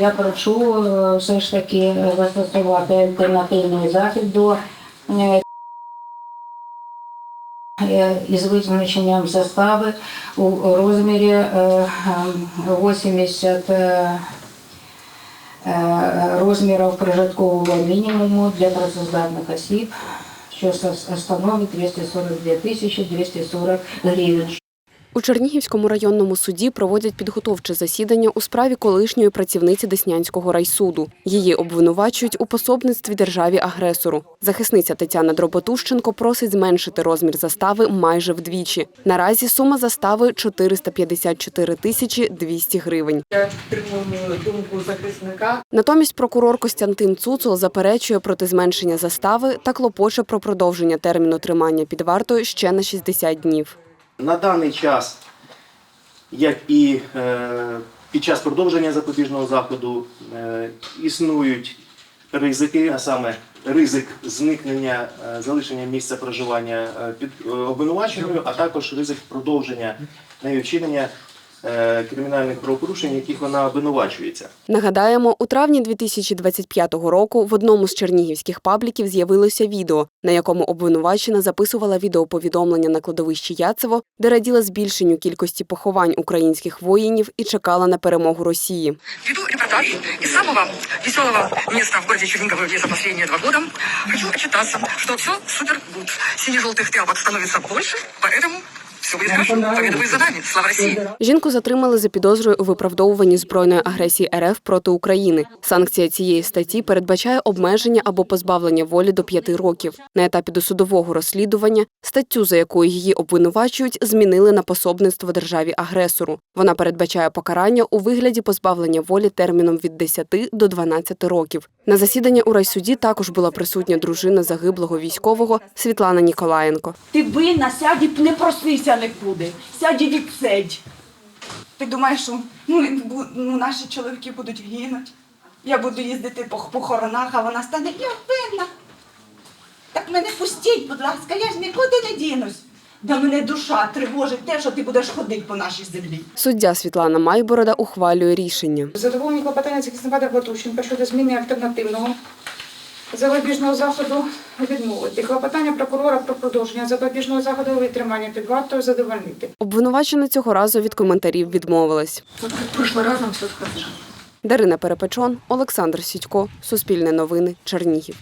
Я прошу е, все ж таки застосувати альтернативний захід до е, е, із визначенням застави у розмірі е, е, 80 е, е, розмірів прожиткового мінімуму для працездатних осіб, що становить 242 тисячі 240 гривень. У Чернігівському районному суді проводять підготовче засідання у справі колишньої працівниці Деснянського райсуду. Її обвинувачують у пособництві державі-агресору. Захисниця Тетяна Дроботущенко просить зменшити розмір застави майже вдвічі. Наразі сума застави 454 тисячі 200 гривень. Я підтримую думку захисника. Натомість прокурор Костянтин Цуцол заперечує проти зменшення застави та клопоче про продовження терміну тримання під вартою ще на 60 днів. На даний час, як і е, під час продовження запобіжного заходу, е, існують ризики, а саме ризик зникнення, е, залишення місця проживання під обвинуваченою, а також ризик продовження нею вчинення кримінальних правопорушень, яких вона обвинувачується. Нагадаємо, у травні 2025 року в одному з чернігівських пабліків з'явилося відео, на якому обвинувачена записувала відеоповідомлення на кладовищі Яцево, де раділа збільшенню кількості поховань українських воїнів і чекала на перемогу Росії. Веду репортаж из самого веселого места в городе Чернигово, за последние два года. Хочу отчитаться, что все супер гуд. Сине-желтых тряпок становится больше, поэтому все. Слава! Жінку затримали за підозрою у виправдовуванні збройної агресії РФ проти України. Санкція цієї статті передбачає обмеження або позбавлення волі до п'яти років. На етапі досудового розслідування статтю, за якою її обвинувачують, змінили на пособництво державі агресору. Вона передбачає покарання у вигляді позбавлення волі терміном від 10 до 12 років. На засіданні у райсуді також була присутня дружина загиблого військового Світлана Ніколаєнко. Ти винна, сядь і не просися нікуди. Сядь і відсидь. Ти думаєш, що ну, ну, наші чоловіки будуть гинути? Я буду їздити по похоронах, а вона стане, я винна. Так мене пустіть, будь ласка, я ж нікуди не дінусь. Да мене душа тривожить те, що ти будеш ходити по нашій землі. Суддя Світлана Майборода ухвалює рішення. Задоволені клопотання захисника Дербатущенка щодо зміни альтернативного запобіжного заходу відмовити. Клопотання прокурора про продовження запобіжного заходу витримання відтримання під вартою задовольнити. Обвинувачена цього разу від коментарів відмовилась. Вот разом все хорошо. Дарина Перепечон, Олександр Сідько, Суспільне новини, Чернігів.